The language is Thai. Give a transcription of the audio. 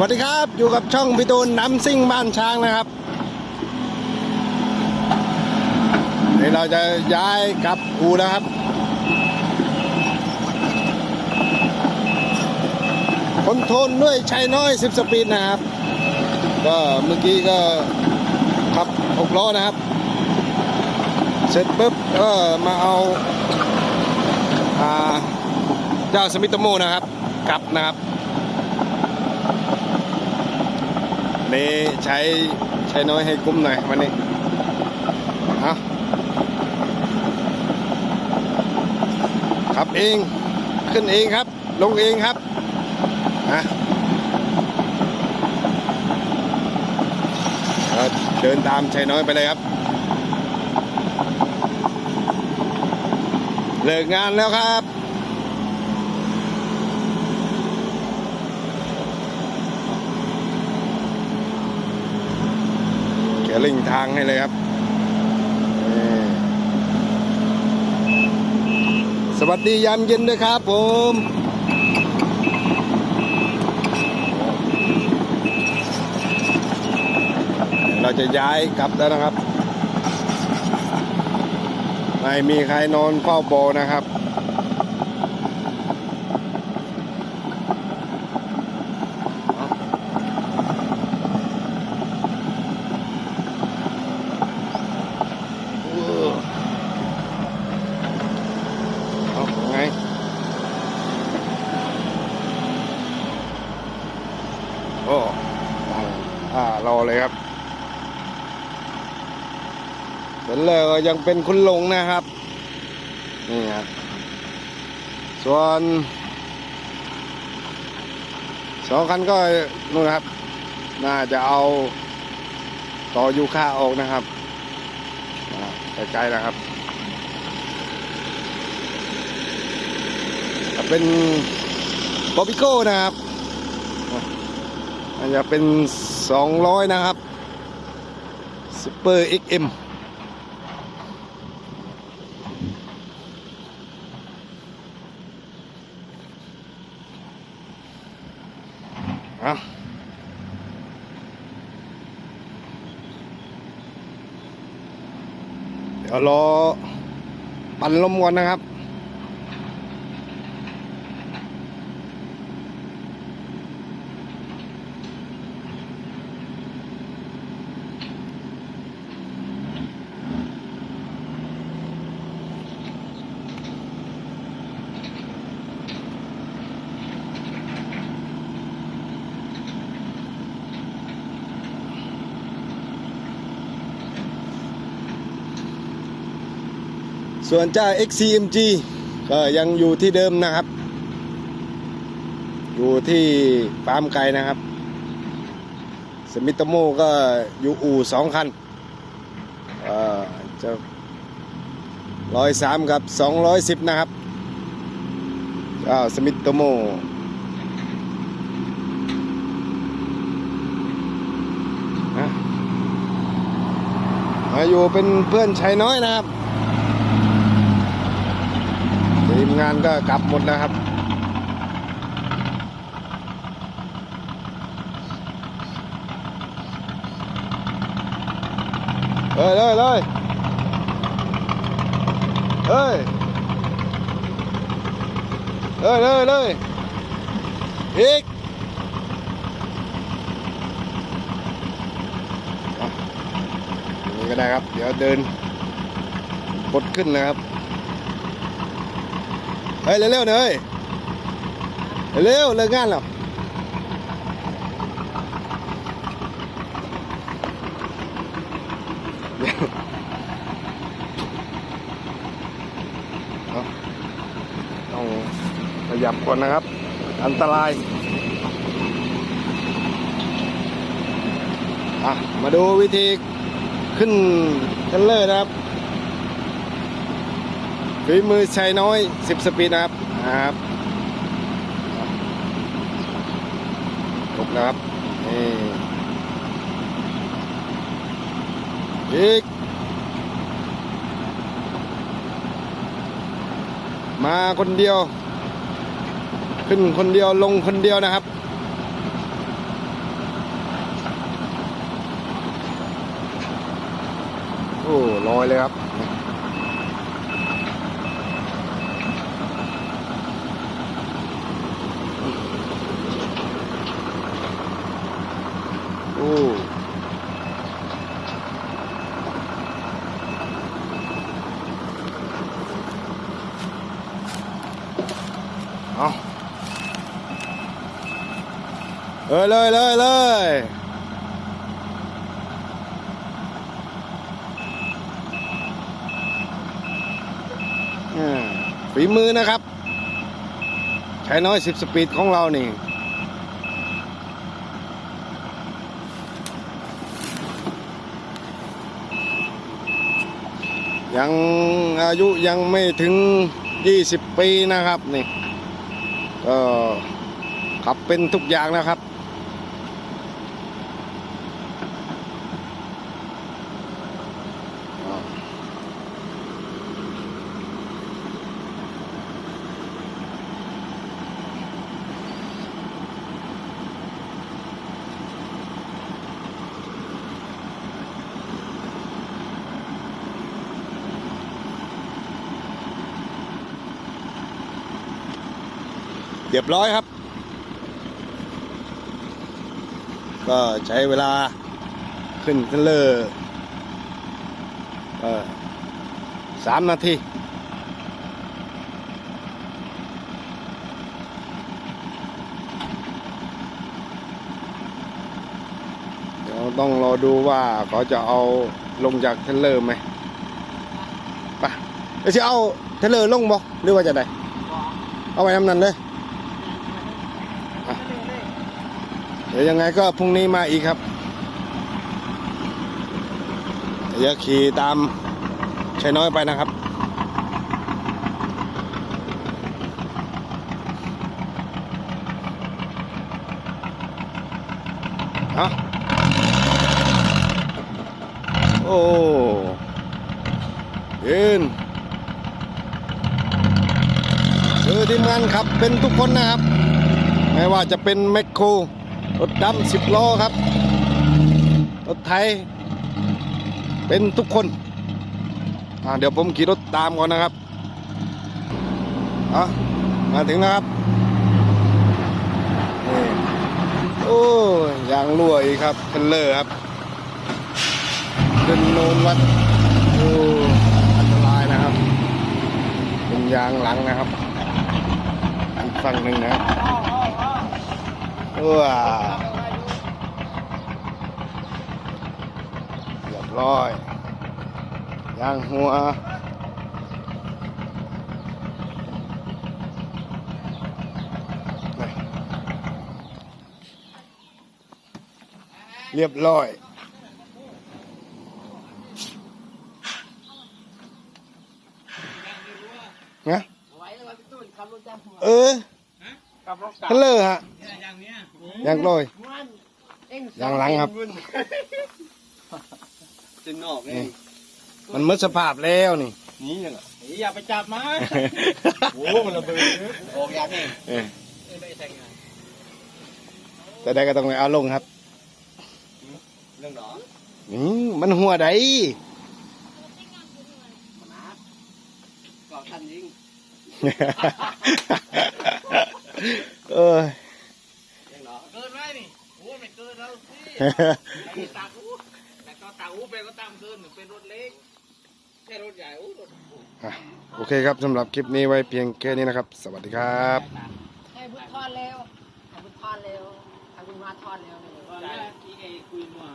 วัสดีครับ อยู่กับช่องพิตูนน้ำซิ่งบ้านช้างนะครับเดี๋ยวเราจะย้ายกลับอูนะครับ คนทรลด้วยชัยน้อย 10 สปีดนะครับ ก็เมื่อกี้ก็ขับ6ล้อนะครับ เสร็จปุ๊บก็มาเอาอ่าเจ้าสมิตโมนะครับ กลับนะครับ นี่ใช้ใช้น้อยให้คุ้มหน่อยวันนี้เอาขับเอง ขึ้นเองครับ ลงเองครับอะเดินตามชัยน้อยไปเลยครับ เลิกงานแล้วครับ แกลิงทางให้เลยครับ สวัสดียามเย็นด้วยครับผมเราจะย้ายกลับแล้วนะครับ ไม่มีใครนอนเฝ้าโบนะครับ เอาไงโอ้ตั้งอ่ารอ เลยครับเสร็จแล้วก็ยังเป็นคุณลงนะครับ นี่ครับ ส่วนสองคันก็นู่นครับ น่าจะเอาต่อยูค่าออกนะครับใกล้ๆนะครับเป็นบอบิโก้นะครับ อาจจะเป็น 200 นะครับซูเปอร์ XM อะเดี๋ยวรอปั่นลมก่อนนะครับ ส่วนเจ้า XCMG ก็ยังอยู่ที่เดิมนะครับ อยู่ที่ฟาร์มไก่นะครับ สมิตโมก็อยู่อู่สองคันเอ่อจะร้อยสามกับสองร้อยสิบนะครับเจ้าสมิตโมนะมาอยู่เป็นเพื่อนชายน้อยนะครับ ทีม งานก็กลับหมดนะครับเลยเลยเลยเฮ้ยเลยเลยเลยอีกนี่ก็ได้ครับ เดี๋ยวเดินกดขึ้นนะครับ เฮ้ยเร็วๆหน่อยเร็วเลิกงานแล้วเอาต้องขยับก่อนนะครับ อันตราย อะ มาดูวิธีขึ้นเทรลเลอร์นะครับ ฝีมือชายน้อย 10 สปีดนะครับครับตกนะครับนี่อีก มาคนเดียว ขึ้นคนเดียวลงคนเดียวนะครับโอ้ลอยเลยครับ เลยเลยเลยเลยอ่าฝีมือนะครับ ใช้น้อยสิบสปีดของเรานี่ยังอายุยังไม่ถึง 20 ปีนะครับนี่ก็ขับเป็นทุกอย่างนะครับ เรียบร้อยครับ ก็ใช้เวลาขึ้นเทเลอร์สามนาทีเดี๋ยวต้องรอดูว่าเขาจะเอาลงจากเทเลอร์ไหมไปเดี๋ยวจะเอาเทเลอร์ลงบ่หรือว่าจะได้เอาไว้ทำนั้นเลย ดี๋ยวยังไงก็พรุ่งนี้มาอีกครับเดี๋ยวขี่ตามชายน้อยไปนะครับ เอาโอ้ยืนคือทีมงานขับเป็นทุกคนนะครับ ไม่ว่าจะเป็นแมคโคร รถดำสิบล้อครับ รถไทย เป็นทุกคนอ่าเดี๋ยวผมขี่รถตามก่อนนะครับเอามาถึงแล้วครับโอ้ยยางรั่วอีกครับเทรลเลอร์ครับขึ้นโนนวัดโอ้อันตรายนะครับ เป็นยางหลังนะครับอีกฝั่งหนึ่งนะครับ ว้าเรียบร้อยยางหัวเรียบร้อยนะเออ ฮัลโหลฮะยางลอยยางหลังครับตึงนอกเองมันหมืดสภาพแล้วนี่ นี่ยังอย่าไปจับมาโอ้มันระเบิดออกยางเองเออแต่ได้ก็ต้องไปเอาลงครับเรื่องหนออืมมันหัวใดมันนัดก็ทันยิง เออเรื่องหนอเกินไหมนี่โอ้ไม่เกินแล้วสิไอ้ตาอูแต่ก็ตาอูเป็นก็ตามเกินเป็นรถเล็กแค่รถใหญ่อู้รถอะโอเคครับสำหรับคลิปนี้ไว้เพียงแค่นี้นะครับ สวัสดีครับให้บุญทอดเร็วให้บุญทอดเร็วให้บุญมาทอดเร็วใหญ่ที่ไอ้คุยมัว